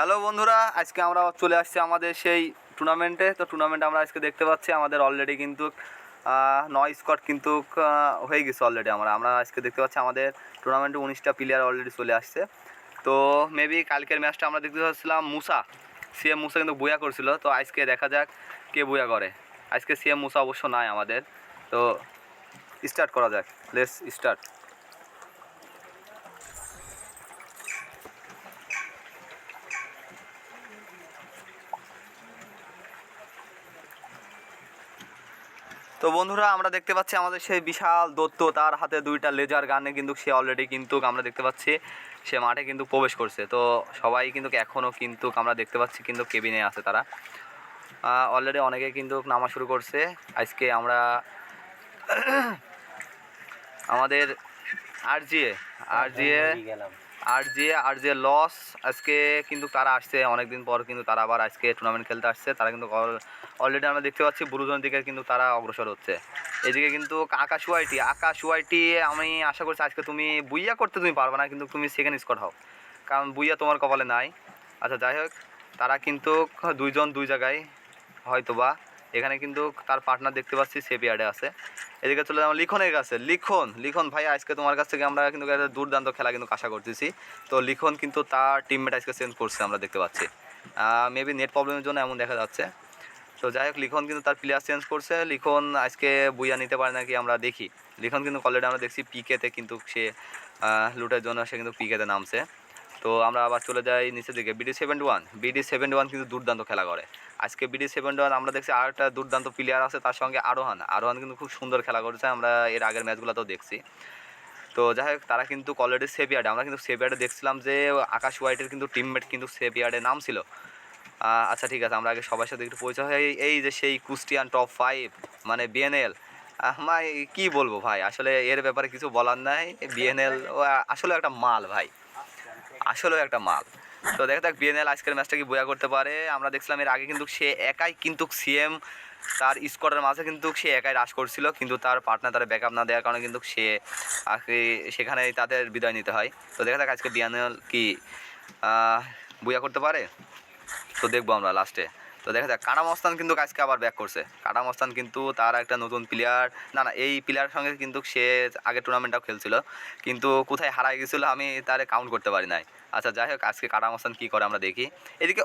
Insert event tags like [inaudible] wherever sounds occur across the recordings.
Hello বন্ধুরা, আজকে আমরা চলে আসছি আমাদের সেই টুর্নামেন্টে তো টুর্নামেন্ট আমরা আজকে দেখতে পাচ্ছি আমাদের অলরেডি কিন্তু নয় স্কট কিন্তু হয়ে গেছে অলরেডি আমরা। আমরা আজকে দেখতে পাচ্ছি আমাদের টুর্নামেন্টে উনিশটা প্লেয়ার অলরেডি চলে আসছে। তো মেবি কালকের ম্যাচটা আমরা দেখতে পাচ্ছিলাম মুসা। সিএম মুসা কিন্তু বুয়া করছিল। তো আজকে দেখা যাক কে বুয়া করে। আজকে সিএম মুসা অবশ্য নাই আমাদের। তো স্টার্ট করা যাক। লেটস স্টার্ট তো বন্ধুরা, আমরা দেখতে পাচ্ছি আমাদের সেই বিশাল দত্ত, তার হাতে দুইটা লেজার গানে কিন্তু সে অলরেডি কিন্তু আমরা দেখতে পাচ্ছি, সে মাঠে কিন্তু প্রবেশ করছে। তো সবাই কিন্তু এখনও কিন্তু আমরা দেখতে পাচ্ছি কিন্তু কেবিনে আছে তারা। অলরেডি অনেকে কিন্তু নামা শুরু করছে। আজকে আমরা [coughs] আমাদের আরজিএ আরজিএ গেলাম। আর যে আর যে লস আজকে কিন্তু তারা আসছে, অনেকদিন পর কিন্তু তারা আবার আজকে টুর্নামেন্ট খেলতে আসছে। তারা কিন্তু অলরেডি আমরা দেখতে পাচ্ছি বুরুজনের দিকে কিন্তু তারা অগ্রসর হচ্ছে। এদিকে কিন্তু আকাশ ওয়াইটি আকাশ ওয়াইটি, আমি আশা করছি আজকে তুমি বুইয়া করতে তুমি পারবে না, কিন্তু তুমি সেকেন্ড স্কট হও। কারণ বুইয়া তোমার কপালে নাই। আচ্ছা যাই হোক, তারা কিন্তু দুইজন দুই জায়গায় হয়তো বা এখানে কিন্তু তার পার্টনার দেখতে পাচ্ছি সেপিয়ার্ডে আছে। এদিকে চলে যাব লিখনের কাছে। লিখন লিখন ভাই, আজকে তোমার কাছ থেকে আমরা কিন্তু একটা দুর্দান্ত খেলা কিন্তু আশা করতেছি। তো লিখন কিন্তু তার টিমমেট আজকে চেঞ্জ করছে, আমরা দেখতে পাচ্ছি। মেবি নেট প্রবলেমের জন্য এমন দেখা যাচ্ছে। তো যাই হোক, লিখন কিন্তু তার প্লেয়ার চেঞ্জ করছে। লিখন আজকে বুইয়া নিতে পারে নাকি আমরা দেখি। লিখন কিন্তু অলরেডি আমরা দেখছি পিকেতে কিন্তু সে লুটের জন্য সে কিন্তু পিকেতে নামছে। তো আমরা আবার চলে যাই নিচের দিকে। BD seventy one BD seventy one কিন্তু দুর্দান্ত খেলা করে। আজকে বিডি সেভেন ওয়ান আমরা দেখছি আর একটা দুর্দান্ত প্লেয়ার আছে, তার সঙ্গে আরোহান। আরোহান কিন্তু খুব সুন্দর খেলা করেছে, আমরা এর আগের ম্যাচগুলোতেও দেখছি। তো যাই হোক, তারা কিন্তু অলরেডি সেভিয়ার্ডে আমরা কিন্তু সেভিয়ার্ডে দেখছিলাম যে আকাশ হোয়াইটের কিন্তু টিমমেট কিন্তু সেভিয়ার্ডে নাম ছিল। আচ্ছা ঠিক আছে, আমরা আগে সবার সাথে একটু পরিচয় হয় এই যে সেই কুস্টিয়ান টপ ফাইভ মানে বিএনএল আমার কি বলব ভাই? আসলে এর ব্যাপারে কিছু বলার নাই। বিএনএল আসলে একটা মাল ভাই। আসলেও একটা মাল। তো দেখা যাক বিএনএল আজকের ম্যাচটা কি বয়া করতে পারে? আমরা দেখছিলাম এর আগে কিন্তু সে একাই কিন্তু সিএম তার স্কোয়াডের মাঝে কিন্তু সে একাই রাশ করছিল, কিন্তু তার পার্টনার তার ব্যাকআপ না দেওয়ার কারণে কিন্তু সে সেখানেই তাদের বিদায় নিতে হয়। তো দেখা যাক আজকে বিএনএল কি বুয়া করতে পারে? তো দেখব আমরা লাস্টে তো দেখা যাক কাটামস্তান কিন্তু আজকে আবার ব্যাক করছে। কাটামস্তান কিন্তু তার একটা নতুন প্লেয়ার না না, এই প্লেয়ারের সঙ্গে কিন্তু সে আগে টুর্নামেন্টটাও খেলছিল, কিন্তু কোথায় হারাই গেছিল আমি তারে কাউন্ট করতে পারি নাই। আচ্ছা যাই হোক, আজকে কাটামস্তান কী করে আমরা দেখি। এদিকে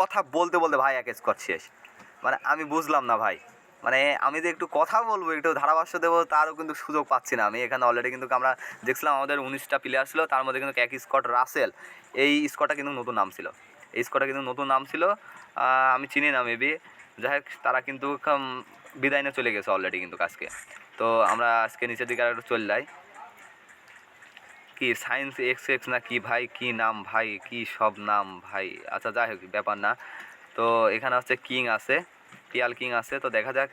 কথা বলতে বলতে ভাই এক স্কট শেষ। মানে আমি বুঝলাম না ভাই। মানে আমি যে একটু কথা বলব, একটু ধারাভাষ্য দেবো, তারও কিন্তু সুযোগ পাচ্ছি না আমি। এখানে অলরেডি কিন্তু আমরা দেখছিলাম আমাদের উনিশটা প্লেয়ার ছিল, তার মধ্যে কিন্তু এক স্কট রাসেল। এই স্কটটা কিন্তু নতুন নাম ছিল। এই স্কটটা কিন্তু নতুন নাম ছিল। আমি চিনি না মেবি যাই হোক, তারা কিন্তু বিদায় নিয়ে চলে গেছে অলরেডি কিন্তু আজকে তো আমরা আজকে নিচের দিকে আর একটু চলে যাই। কি সায়েন্স এক্স এক্স না কি ভাই কি নাম ভাই, কি সব নাম ভাই? আচ্ছা যাই হোক, ব্যাপার না। তো এখানে হচ্ছে কিং আছে, পিয়াল কিং আছে। তো দেখা যাক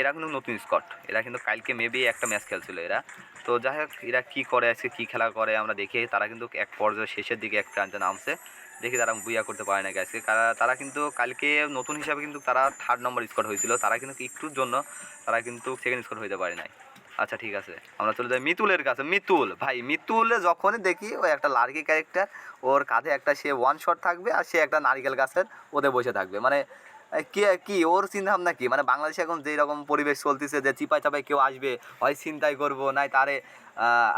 এরা কিন্তু নতুন স্কট। এরা কিন্তু কালকে মেবি একটা ম্যাচ খেলছিল এরা। তো যাই হোক, এরা কী করে, আজকে কী খেলা করে আমরা দেখি। তারা কিন্তু এক পর্যায়ে শেষের দিকে এক প্রান্তে নামছে। দেখি তারা বুইয়া করতে পারে নাকি আজকে। তারা কিন্তু কালকে নতুন হিসাবে কিন্তু তারা থার্ড নম্বর স্কট হয়েছিল। তারা কিন্তু একটুর জন্য, তারা কিন্তু সেকেন্ড স্কট হইতে পারে নাই। আচ্ছা ঠিক আছে। আমরা চলে যাই মিতুলের কাছে। মিতুল, ভাই, মিতুল যখনই দেখি ও একটা লার্কি ক্যারেক্টার ওর কাঁধে একটা সে ওয়ান শট থাকবে আর সে একটা নারিকেল গাছের ওতে বসে থাকবে। মানে কি ওর চিন্তা ভাবনা কি? মানে বাংলাদেশে এখন যেই রকম পরিবেশ চলতেছে যে চিপাই চাপাই কেউ আসবে, হয় চিন্তাই করব, নাই তারে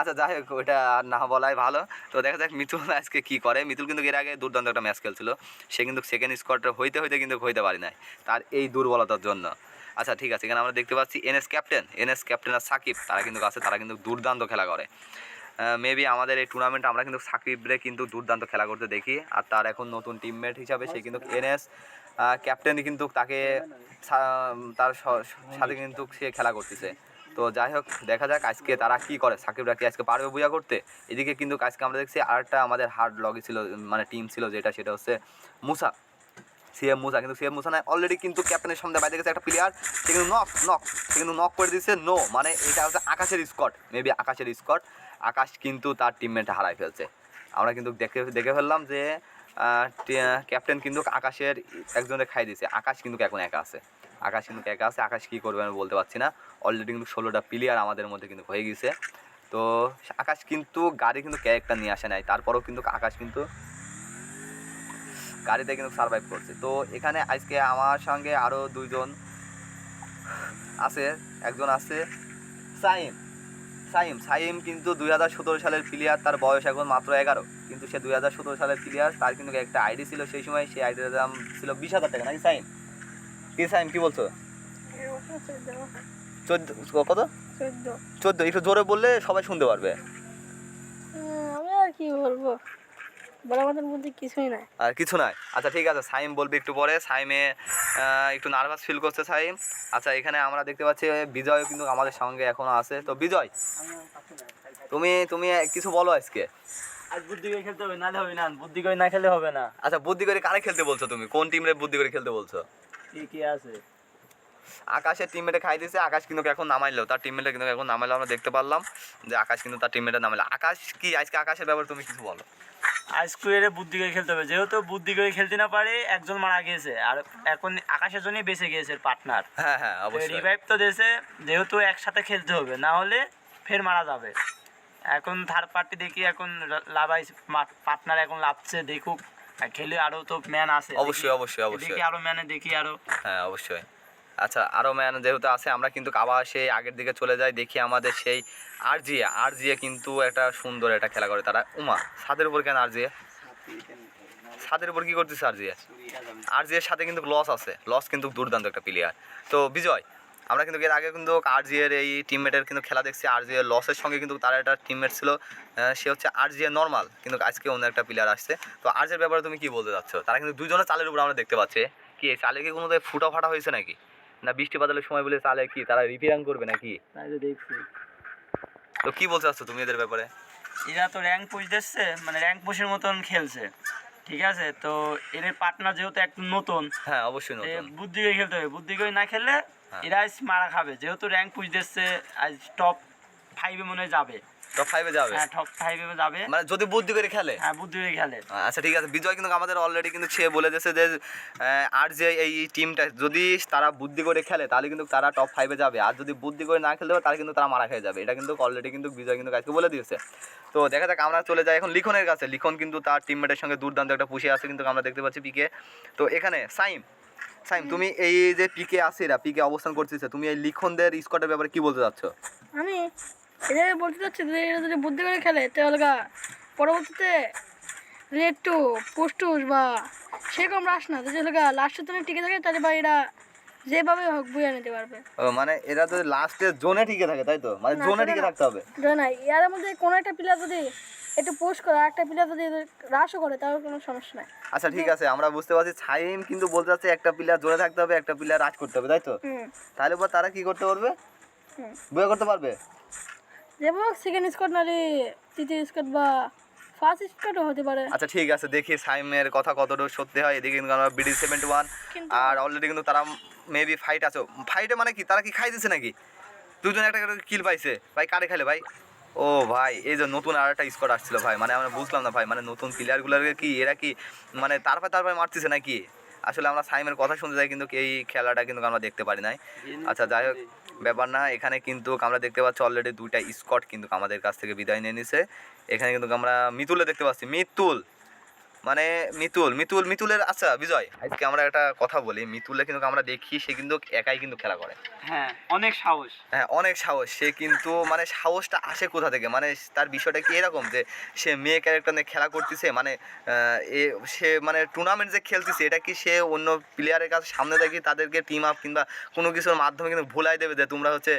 আচ্ছা যাই হোক ওটা আর না বলাই ভালো। তো দেখা যাক মিতুল আজকে কি করে। মিতুল কিন্তু এর আগে দুর্দান্ত একটা ম্যাচ খেলছিল। সে কিন্তু সেকেন্ড স্কোয়াড হইতে হইতে কিন্তু হইতে পারি নাই তার এই দুর্বলতার জন্য। আচ্ছা ঠিক আছে, এখানে আমরা দেখতে পাচ্ছি এনএস ক্যাপ্টেন এনএস ক্যাপ্টেন আর সাকিব, তারা কিন্তু আছে, তারা কিন্তু দুর্দান্ত খেলা করে। মেবি আমাদের এই টুর্নামেন্টে আমরা কিন্তু সাকিবরে কিন্তু দুর্দান্ত খেলা করতে দেখি, আর তার এখন নতুন টিমমেট হিসাবে সে কিন্তু এনএস ক্যাপ্টেন কিন্তু তাকে তার সাথে কিন্তু সে খেলা করতেছে। তো যাই হোক, দেখা যাক আজকে তারা কি করে, সাকিবরা কি আজকে পারবে বুঝা করতে? এদিকে কিন্তু আজকে আমরা দেখছি আরেকটা আমাদের হার্ড লগই ছিল মানে টিম ছিল যেটা, সেটা হচ্ছে মুসা। সিএম মুসা কিন্তু সিএম মুসা নাই. অলরেডি কিন্তু ক্যাপ্টেনের সামনে বাইরে গেছে একটা প্লেয়ার সে কিন্তু নক নক সে কিন্তু নক করে দিচ্ছে নো মানে এটা হচ্ছে আকাশের স্কট মেবি আকাশের স্কট আকাশ কিন্তু তার টিমমেটে হারাই ফেলছে। আমরা কিন্তু দেখে দেখে ফেললাম যে ক্যাপ্টেন কিন্তু আকাশের একজনে খাই দিয়েছে। আকাশ কিন্তু এখন একা আছে। আকাশ কিন্তু একা আছে। আকাশ কী করবে আমি বলতে পারছি না। অলরেডি কিন্তু ষোলোটা প্লেয়ার আমাদের মধ্যে কিন্তু হয়ে গেছে। তো আকাশ কিন্তু গাড়ি কিন্তু ক্যারেক্টার নিয়ে আসে নাই। তারপরেও কিন্তু আকাশ কিন্তু গাড়িতে কিন্তু সার্ভাইভ করছে। তো এখানে আজকে আমার সঙ্গে আরও দুইজন আছে একজন আছে সাইম। সাইম সাইম কিন্তু দুই হাজার সতেরো সালের প্লেয়ার তার বয়স এখন মাত্র এগারো। কিন্তু সে দুই হাজার সতেরো সালের প্লেয়ার তার কিন্তু একটা আইডি ছিল সেই সময় সেই আইডির দাম ছিল বিশ হাজার টাকা নাকি সাইম? কি সাইম কি বলছো? চোদ্দ কত? চোদ্দ। চোদ্দ একটু জোরে বললে সবাই শুনতে পারবে। আমি আর কি বলব? বলার মতন বলতে কিছুই নাই। আর কিছু নাই। আচ্ছা ঠিক আছে সাইম বলবি একটু পরে। সাইমে একটু নার্ভাস ফিল করছে সাইম। আচ্ছা এখানে আমরা দেখতে পাচ্ছি বিজয় কিন্তু আমাদের সঙ্গে এখনও আছে। তো বিজয় তুমি তুমি কিছু বলো আজকে। আজ বুদ্ধি করে খেলতে হবে নাহলে হবে না। বুদ্ধি করে না খেলে হবে না। আচ্ছা বুদ্ধি করে কারে খেলতে বলছো তুমি? কোন টিমরে বুদ্ধি করে খেলতে বলছো? কি কি আছে? আকাশের টিমমেটে খাই দিয়েছে। আকাশ কিন্তু এখন নামাইলো। তার টিমমেটে কিন্তু এখন নামাইলো। আমরা দেখতে পারলাম যে আকাশ কিন্তু তার টিমমেটে নামাইলো। আকাশ কি? আজকে আকাশের ব্যাপারে তুমি কিছু বলো। বুদ্ধি করে খেলতে হবে। যেহেতু বুদ্ধি করে খেলতে না পারে একজন মারা গিয়েছে। আর এখন আকাশের জন্যই বেঁচে গিয়েছে পার্টনার হ্যাঁ হ্যাঁ অবশ্যই। রিভাইভ তো দেশে যেহেতু একসাথে খেলতে হবে না হলে ফের মারা যাবে। এখন থার্ড পার্টি দেখি এখন লাভাই পার্টনার এখন লাভছে দেখুক। খেলে আরও তো ম্যান আছে। অবশ্যই অবশ্যই অবশ্যই দেখি আরও ম্যানে দেখি আরও। হ্যাঁ অবশ্যই। আচ্ছা আরও ম্যান যেহেতু আছে, আমরা কিন্তু আবার সেই আগের দিকে চলে যাই, দেখি আমাদের সেই আর জিএ আর জিএ কিন্তু একটা সুন্দর একটা খেলা করে তারা। উমা, ছাদের উপর কেন আর জিএ ছাদের উপর কী করতেছে আর জিএ আর জিএর সাথে কিন্তু লস আছে। লস কিন্তু দুর্দান্ত একটা প্লেয়ার তো বিজয়, আমরা কিন্তু এর আগে কিন্তু আর জিএর এই টিমমেটের কিন্তু খেলা দেখছি। আর জিএর লসের সঙ্গে কিন্তু তার একটা টিমমেট ছিল সে হচ্ছে আর জিএ নর্মাল কিন্তু আজকে অন্য একটা প্লেয়ার আসছে। তো আর জিএর ব্যাপারে তুমি কি বলতে চাচ্ছ? তারা কিন্তু দুজনের চালের উপর আমরা দেখতে পাচ্ছি। কি, চালে কি কোনো ফুটা ফাটা হয়েছে নাকি? না বৃষ্টি বাদলের সময় বলে চালে কি তারা রিপেয়ারিং করবে নাকি? তাই তো দেখছি। তো কি বলতে চাচ্ছ তুমি এদের ব্যাপারে? এরা তো র্যাঙ্ক পুশ দিচ্ছে মানে র্যাঙ্ক পুশের মতন খেলছে ঠিক আছে? তো এদের পার্টনার যেহেতু একটু নতুন হ্যাঁ অবশ্যই নতুন। বুদ্ধি করে খেলতে হবে। বুদ্ধি করে না খেললে হ্যাঁ। এরা আজ মারা খাবে। যেহেতু র্যাঙ্ক পুশ দিচ্ছে আজ টপ ফাইভে মনে হয় যাবে। টপ ফাইভে যাবে? হ্যাঁ টপ ফাইভে যাবে। মানে যদি বুদ্ধি করে খেলে? হ্যাঁ বুদ্ধি করে খেলে। আচ্ছা ঠিক আছে। বিজয় কিন্তু আমাদের অলরেডি কিন্তু সে বলে দিয়েছে যে আর যে এই টিমটা যদি তারা বুদ্ধি করে খেলে তাহলে কিন্তু তারা টপ ফাইভে যাবে। আর যদি বুদ্ধি করে না খেলতে পারে তাহলে কিন্তু তারা মারা খেয়ে যাবে। এটা কিন্তু অলরেডি কিন্তু বিজয় কিন্তু আজকে বলে দিয়েছে। তো দেখা যাক আমরা চলে যাই এখন লিখনের কাছে। লিখন কিন্তু তার টিমমেটের সঙ্গে দুর্দান্ত একটা পুষে আছে কিন্তু আমরা দেখতে পাচ্ছি পিকে তো এখানে সাইম সাইম তুমি এই যে পিকে আছে এরা পিকে অবস্থান করতেছে তুমি এই লিখনদের স্কোয়াডের ব্যাপারে কি বলতে চাচ্ছ? আমি এদের বলতে চাচ্ছি যে এরা যদি বুদ্ধি করে খেলে তাহলে পরবর্তীতে যদি একটু পুষ্টুস বা সেরকম রাস না যদি হলো লাস্টের জন্য টিকে থাকে তাহলে বা এরা যেভাবে হোক বুঝে নিতে পারবে। ও, মানে এরা তো লাস্টে জোনে টিকে থাকে তাই তো? মানে জোনে টিকে থাকতে হবে। নাই। এর মধ্যে কোনো একটা প্লেয়ার যদি একটু পুশ করে একটা প্লেয়ার যদি রাশও করে তাহলে কোনো সমস্যা নাই। আচ্ছা ঠিক আছে আমরা বুঝতে পারছি। সাইম কিন্তু বলতে চাচ্ছে একটা প্লেয়ার জোরে থাকতে হবে একটা প্লেয়ার রাজ করতে হবে তাই তো? তাহলে পর তারা কি করতে পারবে? বয়ে করতে পারবে? যেমন সেকেন্ড স্কোয়াড নাহলে তৃতীয় স্কোয়াড বা ফার্স্ট স্কোয়াডও হতে পারে। আচ্ছা ঠিক আছে দেখি সাইমের কথা কতটুকু সত্যি হয়। এদিকে কিন্তু আমরা বিডি সেভেন্টি ওয়ান আর অলরেডি কিন্তু তারা মেবি ফাইট আছে। ফাইটে মানে কি? তারা কি খাই দিছে নাকি? দুজন একটা কিল পাইছে। ভাই কারে খেলে ভাই? ও ভাই এই যে নতুন আর একটা স্কোয়াড আসছিল ভাই। মানে আমরা বুঝলাম না ভাই মানে নতুন প্লেয়ারগুলোকে কি এরা কি মানে তারপর তারপর মারতেছে নাকি? আসলে আমরা সাইমের কথা শুনতে যাই কিন্তু এই খেলাটা কিন্তু আমরা দেখতে পারি নাই। আচ্ছা যাই হোক। ব্যাপার না। এখানে কিন্তু আমরা দেখতে পাচ্ছি অলরেডি দুইটা স্কট কিন্তু আমাদের কাছ থেকে বিদায় নিয়ে নিছে। এখানে কিন্তু আমরা মিতুলে দেখতে পাচ্ছি। মিতুল! মানে মিতুল মিতুল মিতুলের আচ্ছা বিজয় আজকে আমরা একটা কথা বলি। মিতুলে কিন্তু আমরা দেখি সে কিন্তু একাই কিন্তু খেলা করে। হ্যাঁ অনেক সাহস। হ্যাঁ অনেক সাহস। সে কিন্তু মানে সাহসটা আসে কোথা থেকে? মানে তার বিষয়টা কি এরকম যে সে মেয়ে ক্যারেক্টার নিয়ে খেলা করতেছে মানে এ সে মানে টুর্নামেন্ট যে খেলতেছে এটা কি সে অন্য প্লেয়ারের কাছে সামনে দেখি তাদেরকে টিম আপ কিংবা কোনো কিছুর মাধ্যমে কিন্তু ভুলাই দেবে যে তোমরা হচ্ছে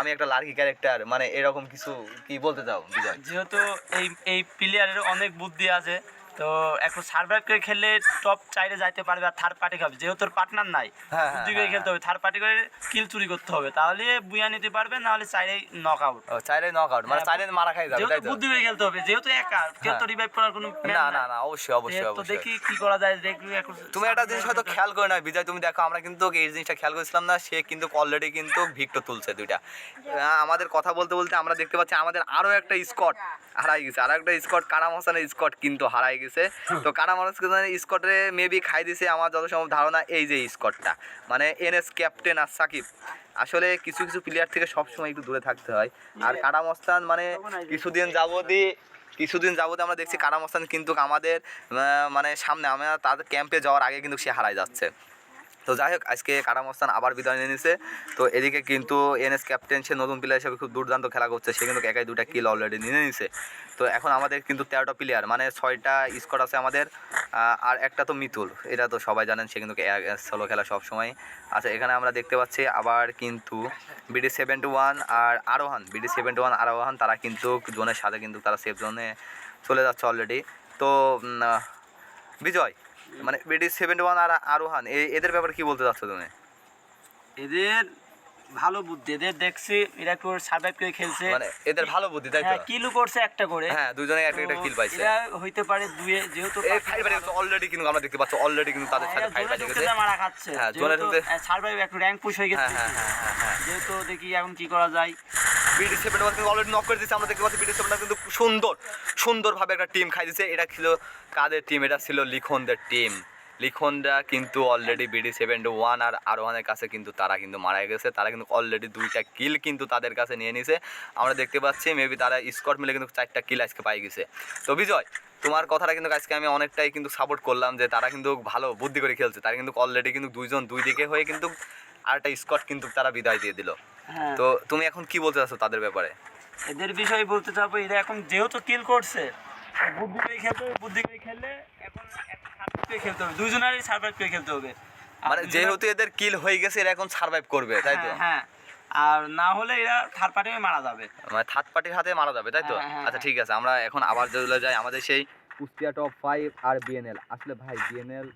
আমি একটা লার্কি ক্যারেক্টার মানে এরকম কিছু কি বলতে চাও বিজয়? যেহেতু এই এই প্লেয়ারের অনেক বুদ্ধি আছে তো এখন সার্ভাইভ করে খেললে টপ চাইরে যাইতে পারবে আর থার্ড পার্টি খাবে। যেহেতু পার্টনার নাই হ্যাঁ, হ্যাঁ, করে খেলতে হবে। থার্ড পার্টি করে কিল চুরি করতে হবে। তাহলে বুয়া নিতে পারবে নাহলে চাইরেই নক আউট ও চাইলে নক আউট মানে হ্যাঁ, চাইলে মারা খাই যাবে যেহেতু বুদ্ধি করে খেলতে হবে যেহেতু একা কেউ তো হ্যাঁ। রিভাইভ করার কোনো না না না অবশ্যই অবশ্যই তো দেখি কি করা যায় দেখি একটু তুমি একটা জিনিস হয়তো খেয়াল করে না বিজয় তুমি দেখো আমরা কিন্তু এই জিনিসটা খেয়াল করেছিলাম না সে কিন্তু অলরেডি কিন্তু ভিক্টর তুলছে দুইটা। আমাদের কথা বলতে বলতে আমরা দেখতে পাচ্ছি আমাদের আরও একটা স্কট হারাই গেছে। আর একটা স্কট কারাম হাসানের স্কট কিন্তু হারাই গেছে তো কারা মানুষকে জানে স্কটে মেবি খাই দিছে, আমার যত সম্ভব ধারণা এই যে স্কটটা মানে এনএস ক্যাপ্টেন আর সাকিব, আসলে কিছু কিছু প্লেয়ার থেকে সবসময় একটু দূরে থাকতে হয়। আর কারা মস্তান মানে কিছুদিন যাবতই, কিছুদিন যাবত আমরা দেখছি কারামস্তান কিন্তু আমাদের মানে সামনে, আমরা তাদের ক্যাম্পে যাওয়ার আগে কিন্তু সে হারাই যাচ্ছে। তো যাই হোক, আজকে কারামস্তান আবার বিদায় নিয়ে নিছে। তো এদিকে কিন্তু এনএস ক্যাপ্টেন, সে নতুন প্লেয়ার হিসেবে খুব দুর্দান্ত খেলা করছে, সে কিন্তু একাই দুটা কিল অলরেডি নিয়ে নিছে। তো এখন আমাদের কিন্তু তেরোটা প্লেয়ার মানে ছয়টা স্কোয়াড আছে আমাদের আর একটা তো মিতুল, এটা তো সবাই জানেন, সে কিন্তু সোলো খেলা সব সময় আচ্ছা এখানে আমরা দেখতে পাচ্ছি আবার কিন্তু বিডি সেভেন টু ওয়ান আর Arohan BD seven two one Arohan, তারা কিন্তু জোনের সাথে কিন্তু তারা সেফ জোনে চলে যাচ্ছে অলরেডি তো বিজয় মানে বিডি সেভেন্টি ওয়ান আর আরোহান এদের ব্যাপারে কি বলতে চাচ্ছ তুমি? এদের ভালো বুদ্ধি এদের দেখছি এরা একটু সার্ভাইভ করে খেলছে। মানে এদের ভালো বুদ্ধি তাই তো? হ্যাঁ কিলও করছে একটা করে। হ্যাঁ দুজনে একটা একটা কিল পাইছে। এরা হইতে পারে দুয়ে যেহেতু এই ফাইবারে অলরেডি কিন্তু আমরা দেখতে পাচ্ছি অলরেডি কিন্তু তাদের সাথে ফাইট পাইছে গেছে মারা খাচ্ছে। হ্যাঁ, জোনে ঢুকতে- সার্ভাইভ একটু র্যাঙ্ক পুশ হয়ে গেছে। হ্যাঁ হ্যাঁ হ্যাঁ হ্যাঁ হ্যাঁ। যেহেতু দেখি এখন কি করা যায়। বিডি সেভেন ওয়ান কিন্তু অলরেডি নক করে দিচ্ছে আমরা দেখতে পাচ্ছি বিডি সেভেন কিন্তু সুন্দর, সুন্দরভাবে একটা টিম খাই দিচ্ছে এটা ছিল কাদের টিম এটা ছিল লিখনদের টিম লিখনরা কিন্তু অলরেডি বিডি সেভেন ওয়ান আর আর ওয়ানের কাছে কিন্তু তারা কিন্তু মারা গেছে। তারা কিন্তু অলরেডি দুইটা কিল কিন্তু তাদের কাছে নিয়ে নিছে। আমরা দেখতে পাচ্ছি মেবি তারা স্কট মিলে কিন্তু চারটা কিল আজকে পাই গেছে। তো বিজয়, তোমার কথাটা কিন্তু আজকে আমি অনেকটাই কিন্তু সাপোর্ট করলাম যে তারা কিন্তু ভালো বুদ্ধি করে খেলছে। তারা কিন্তু অলরেডি কিন্তু দুইজন দুই দিকে হয়ে কিন্তু আরেকটা স্কট কিন্তু তারা বিদায় দিয়ে দিল। তো তুমি এখন কি বলতে চাচ্ছো তাদের ব্যাপারে? এদের বিষয়ে বলতে চাবো এরা এখন যেহেতু কিল করছে বুদ্ধি করে খেলতে হবে বুদ্ধি করে খেললে এখন সার্ভাইভ খেলতে হবে দুজনেরই সার্ভাইভ করে খেলতে হবে। মানে যেহেতু এদের কিল হয়ে গেছে এরা এখন সার্ভাইভ করবে তাই তো? হ্যাঁ, হ্যাঁ। আর না হলে এরা থার্ড পার্টি মারা যাবে। মানে থার্ড পার্টির হাতে মারা যাবে তাই তো? হ্যাঁ, হ্যাঁ, আচ্ছা ঠিক আছে আমরা এখন আবার যেগুলো যাই আমাদের সেই কুষ্টিয়া টপ ফাইভ আর বিএনএল আসলে ভাই বিএনএল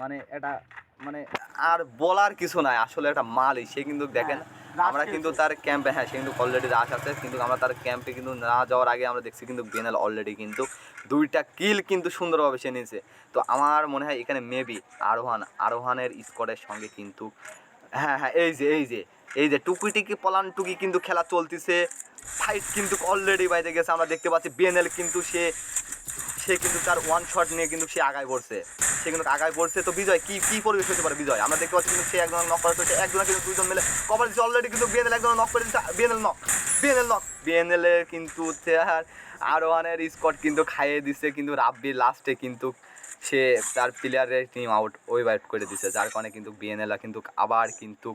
মানে এটা মানে আর বলার কিছু নাই। আসলে একটা মালই সে কিন্তু দেখেন আমরা কিন্তু তার ক্যাম্পে হ্যাঁ সে কিন্তু অলরেডি রাশ আছে কিন্তু আমরা তার ক্যাম্পে কিন্তু না যাওয়ার আগে আমরা দেখছি কিন্তু বিএনএল অলরেডি কিন্তু দুইটা কিল কিন্তু সুন্দরভাবে সে নিয়েছে। তো আমার মনে হয় এখানে মেবি আরোহান আরোহানের স্কোয়াডের সঙ্গে কিন্তু হ্যাঁ হ্যাঁ এই যে এই যে এই যে টুকি টিকি পলান টুকি কিন্তু খেলা চলতেছে। ফাইট কিন্তু অলরেডি বাইরে গেছে আমরা দেখতে পাচ্ছি বিএনএল কিন্তু সে সে কিন্তু তার ওয়ান শট নিয়ে কিন্তু সে আগায় পড়ছে। সে কিন্তু আগায় পড়ছে তো বিজয়, কি কি পরিবেশ হতে পারে বিজয়? আমরা দেখতে পাচ্ছি কিন্তু সে একজন নক করা হচ্ছে একজন কিন্তু দুজন মিলে কভার দিচ্ছে। অলরেডি কিন্তু বিএনএল একজন নক করে দিচ্ছে BNL knock BNL knock BNL এর কিন্তু আর ওয়ানের স্কট কিন্তু খাইয়ে দিছে কিন্তু রাব্বি লাস্টে কিন্তু সে তার প্লেয়ারের টিম আউট ওই করে দিছে যার কারণে কিন্তু বিএনএল কিন্তু আবার কিন্তু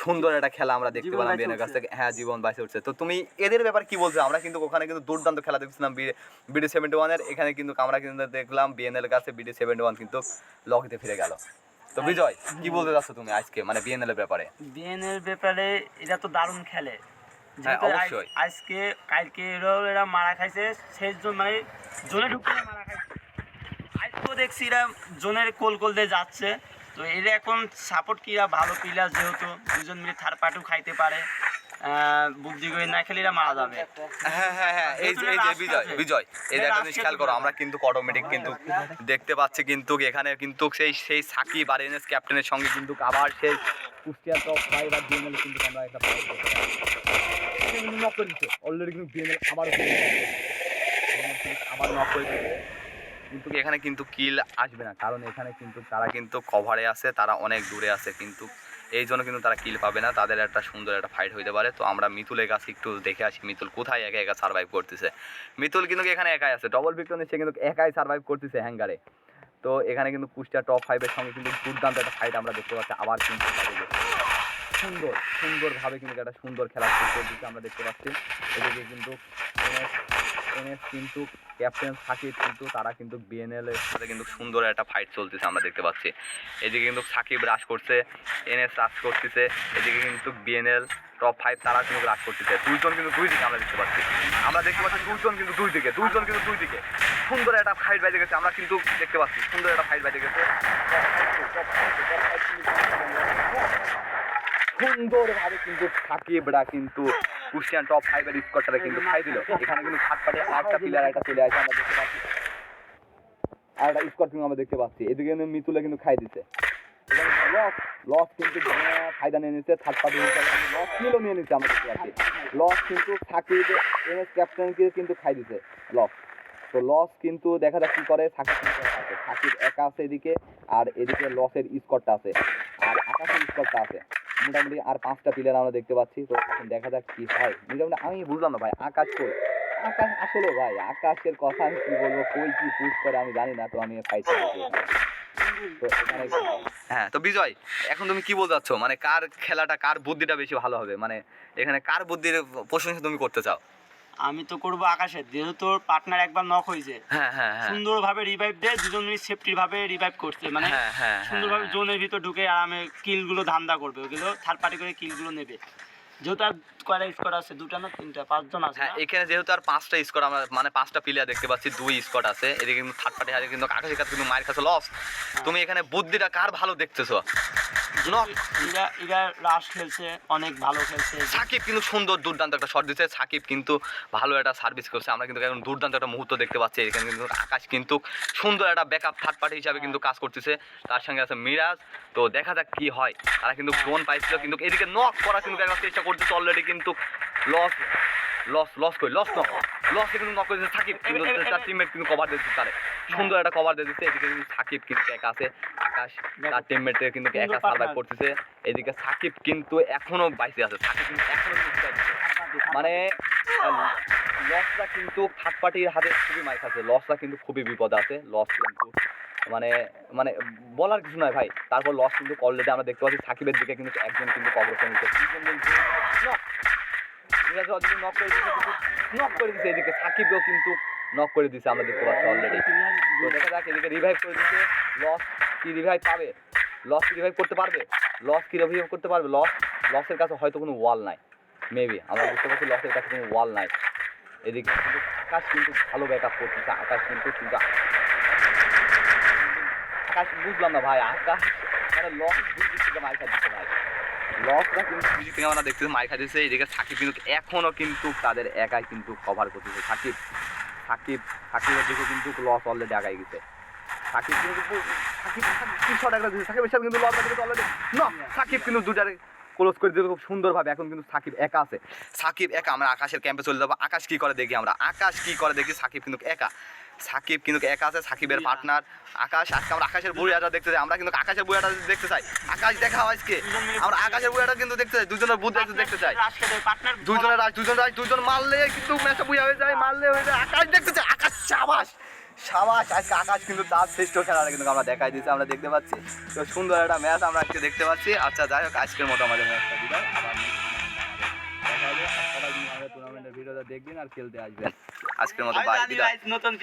সুন্দর একটা খেলা আমরা দেখতে পেলাম বিএনএল কাছ থেকে। হ্যাঁ জীবন বাইসে উঠছে। তো তুমি এদের ব্যাপার কি বলছো? আমরা কিন্তু ওখানে কিন্তু দুর্দান্ত খেলা দেখছিলাম বিডি সেভেন্টি ওয়ানের এখানে কিন্তু আমরা কিন্তু দেখলাম বিএনএল কাছে বিডি সেভেন্টি ওয়ান কিন্তু লকিতে ফিরে গেল। তো বিজয় কি বলতে চাচ্ছ তুমি আজকে মানে বিএনএল এর ব্যাপারে? বিএনের ব্যাপারে এরা তো দারুণ খেলে। হ্যাঁ, অবশ্যই। আজকে কালকে এরাও এরা মারা খাইছে শেষ জন মানে জোনে ঢুকে মারা খাইছে। আজকেও দেখছি এরা জোনের কোল কোল দিয়ে যাচ্ছে। তো এরা এখন সাপোর্ট কি এরা ভালো প্লেয়ার যেহেতু দুজন মিলে থার্ড পার্টিও খাইতে পারে। বুদ্ধি করে না খেলে এরা মারা যাবে। হ্যাঁ হ্যাঁ হ্যাঁ এই যে এই যে বিজয় বিজয় এই যে একটা খেয়াল করো আমরা কিন্তু অটোমেটিক কিন্তু দেখতে পাচ্ছি কিন্তু এখানে কিন্তু সেই সেই সাকিব আর এনএস ক্যাপ্টেনের সঙ্গে কিন্তু আবার সেই কুষ্টিয়া টপ ফাইভ আর কিন্তু আমরা একটা করে দিচ্ছে। অলরেডি কিন্তু আবার আবার নক করে দিচ্ছে। কিন্তু এখানে কিন্তু কিল আসবে না। কারণ এখানে কিন্তু তারা কিন্তু কভারে আছে, তারা অনেক দূরে আছে, কিন্তু এই জন্য কিন্তু তারা কিল পাবে না। তাদের একটা সুন্দর একটা ফাইট হইতে পারে। তো আমরা মিতুলের কাছে একটু দেখে আসি, মিতুল কোথায় একা একা সার্ভাইভ করতেছে? মিতুল কিন্তু এখানে একাই আছে। ডবল ভিক্টর সে কিন্তু একাই সার্ভাইভ করতেছে হ্যাঙ্গারে তো এখানে কিন্তু কুষ্টিয়া টপ ফাইভের সঙ্গে কিন্তু দুর্দান্ত একটা ফাইট আমরা দেখতে পাচ্ছি। আবার কিন্তু সুন্দর, সুন্দরভাবে কিন্তু একটা সুন্দর খেলা আমরা দেখতে পাচ্ছি। এদিকে কিন্তু এনএস কিন্তু ক্যাপ্টেন সাকিব, কিন্তু তারা কিন্তু বিএনএল এর সাথে কিন্তু সুন্দর একটা ফাইট চলতেছে আমরা দেখতে পাচ্ছি। এদিকে কিন্তু সাকিব রাশ করছে এনএস রাশ করতেছে, এদিকে কিন্তু বিএনএল টপ ফাইভ তারা কিন্তু রাশ করতেছে। দুইজন কিন্তু দুই দিকে আমরা দেখতে পাচ্ছি। আমরা দেখতে পাচ্ছি দুইজন কিন্তু দুই দিকে, দুইজন কিন্তু দুই দিকে। সুন্দর একটা ফাইট বাজে গেছে, আমরা কিন্তু দেখতে পাচ্ছি সুন্দর একটা ফাইট বাজে গেছে। সুন্দরভাবে কিন্তু সাকিবরা কিন্তু কুশিয়ান টপ ফাইভের স্কোরটা কিন্তু খাই দিল। এখানে কিন্তু সাত পাটে আটটা প্লেয়ার একটা চলে আসে, আমরা দেখতে পাচ্ছি। আর একটা স্কোর কিন্তু আমরা দেখতে পাচ্ছি। এদিকে কিন্তু মিতুলে কিন্তু খাই দিচ্ছে। লস লস কিন্তু ফায়দা নিয়ে নিচ্ছে থার্ড পার্টি লস কিলো নিয়ে নিচ্ছে আমরা দেখতে পাচ্ছি। লস কিন্তু সাকিব এনএস ক্যাপ্টেনকে কিন্তু খাই দিচ্ছে লস তো লস কিন্তু দেখা যাক কি করে আছে। সাকিব একা আছে এদিকে, আর এদিকে লসের স্কোরটা আছে। আর আকাশের স্কোরটা আছে। মোটামুটি আর পাঁচটা প্লেয়ার আমরা দেখতে পাচ্ছি। তো এখন দেখা যাক কি হয়। মোটামুটি আমি বুঝলাম না ভাই আকাশ কই? আকাশ আসলে ভাই আকাশের কথা আমি কি বলব কই কি পুশ করে আমি জানি না তো আমি ফাইট হ্যাঁ তো বিজয় এখন তুমি কি বলতে চাচ্ছ? মানে কার খেলাটা কার বুদ্ধিটা বেশি ভালো হবে? মানে এখানে কার বুদ্ধির প্রশংসা তুমি করতে চাও? আমি তো করব আকাশের যেহেতু তোর পার্টনার একবার নক হয়েছে। হ্যাঁ হ্যাঁ হ্যাঁ। সুন্দরভাবে রিভাইভ দেয় দুজন মিলে সেফটির ভাবে রিভাইভ করছে। মানে সুন্দরভাবে জোনের ভিতর ঢুকে আরামে কিলগুলো ধান্দা করবে। ওগুলো থার্ড পার্টি করে কিলগুলো নেবে। যেহেতু আর কয়টা স্কোয়াড আছে? দুটা না তিনটা? পাঁচজন আছে হ্যাঁ এখানে যেহেতু আর পাঁচটা স্কট আমরা মানে পাঁচটা প্লেয়ার দেখতে পাচ্ছি দুই স্কট আছে। এদিকে কিন্তু থার্ড পার্টি হাতে কিন্তু আকাশের কাছে কিন্তু মায়ের কাছে লস তুমি এখানে বুদ্ধিটা কার ভালো দেখতেছো? এরা রাশ খেলছে অনেক ভালো খেলছে। সাকিব কিন্তু সুন্দর দুর্দান্ত একটা শট দিচ্ছে। সাকিব কিন্তু ভালো একটা সার্ভিস করছে। আমরা কিন্তু এখন দুর্দান্ত একটা মুহূর্ত দেখতে পাচ্ছি। এখানে কিন্তু আকাশ কিন্তু সুন্দর একটা ব্যাকআপ থার্ড পার্টি হিসাবে কিন্তু কাজ করতেছে। তার সঙ্গে আছে মিরাজ। তো দেখা যাক কি হয়। তারা কিন্তু ফোন পাইছিল। কিন্তু এদিকে নক করা কিন্তু একবার চেষ্টা করতেছে অলরেডি কিন্তু loss loss loss loss knock loss কিন্তু নক করে সাকিব। কিন্তু তার টিমমেট কিন্তু কভার তারে। সুন্দর একটা কভার দিয়ে দিচ্ছে এদিকে কিন্তু সাকিব কিন্তু একা আছে আকাশ তার টিমমেটে কিন্তু একা সার্ভাইভ করতেছে। এদিকে সাকিব কিন্তু এখনও বাইসে আছে। সাকিব কিন্তু এখনও। মানে লসটা কিন্তু থার্ড পার্টির হাতে খুবই মাইক আছে। লসটা কিন্তু খুবই বিপদ আছে। লস কিন্তু মানে মানে বলার কিছু নয় ভাই। তারপর লস কিন্তু অলরেডি আমরা দেখতে পাচ্ছি। সাকিবের দিকে কিন্তু একজন কিন্তু বলছে, "Knock!" মিরাজ অলরেডি নক করে দিচ্ছে নক করে দিচ্ছে এদিকে। সাকিবও কিন্তু নক করে দিচ্ছে আমরা দেখতে পাচ্ছি অলরেডি তো দেখা যাক, এদিকে রিভাইভ করে দিচ্ছে লস কি রিভাইভ পাবে? লস কি রিভাইভ করতে পারবে? লস কি রিভাইভ করতে পারবে? লস লসের কাছে হয়তো কোনো ওয়াল নাই। মেবি আমরা বুঝতে পারছি লসের কাছে কোনো ওয়াল নাই। এদিকে আকাশ কিন্তু ভালো ব্যাক আপ করতেছে, আকাশ কিন্তু কিন্তু আকাশ বুঝলাম না ভাই, আকাশ মানে লস দুই দিক থেকে খাচ্ছে ভাই। লসটা কিন্তু দিক থেকে আমরা দেখতেছি মার খাচ্ছে এদিকে সাকিব কিন্তু এখনও কিন্তু তাদের একাই কিন্তু কভার করতেছে। সাকিব সাকিব, সাকিবের দিকে কিন্তু লস অলরেডি আগাই গেছে। সাকিব কিন্তু সাকিব কি শট একটা দিচ্ছে সাকিবের সাথে কিন্তু লস অলরেডি না, সাকিব কিন্তু দুটারে ক্লোজ করে দিতে খুব সুন্দরভাবে। এখন কিন্তু সাকিব একা আছে। সাকিব একা, আমরা আকাশের ক্যাম্পে চলে যাব। আকাশ কি করে দেখি আমরা? আকাশ কি করে দেখি? সাকিব কিন্তু একা। সাকিব কিন্তু একা আছে সাকিবের পার্টনার আকাশ আজকে আমরা আকাশের বুড়িয়াটা দেখতে চাই। আমরা কিন্তু আকাশের বুড়িয়াটা দেখতে চাই। আকাশ দেখা হয় আজকে। আমরা আকাশের বুড়িয়াটা কিন্তু দেখতে চাই। দুজনের বুদ্ধি দেখতে চাই। দুইজনের রাজ দুজন রাজ দুজন মারলে কিন্তু ম্যাচটা বুঝা হয়ে যায় মারলে হয়ে যায়। আকাশ দেখতে চাই। আকাশ সাবাস সাবাস। আজকে আকাশ কিন্তু তার শ্রেষ্ঠ খেলাটা কিন্তু আমরা দেখাই দিচ্ছি আমরা দেখতে পাচ্ছি। তো সুন্দর একটা ম্যাচ আমরা আজকে দেখতে পাচ্ছি। আচ্ছা যাই হোক আজকের মতো আমাদের ম্যাচটা বিদায়। আবার দেখা সবাই আমাদের টুর্নামেন্টের ভিডিওটা দেখবেন আর খেলতে আসবেন। আজকের মতো বাই বিদায়। নতুন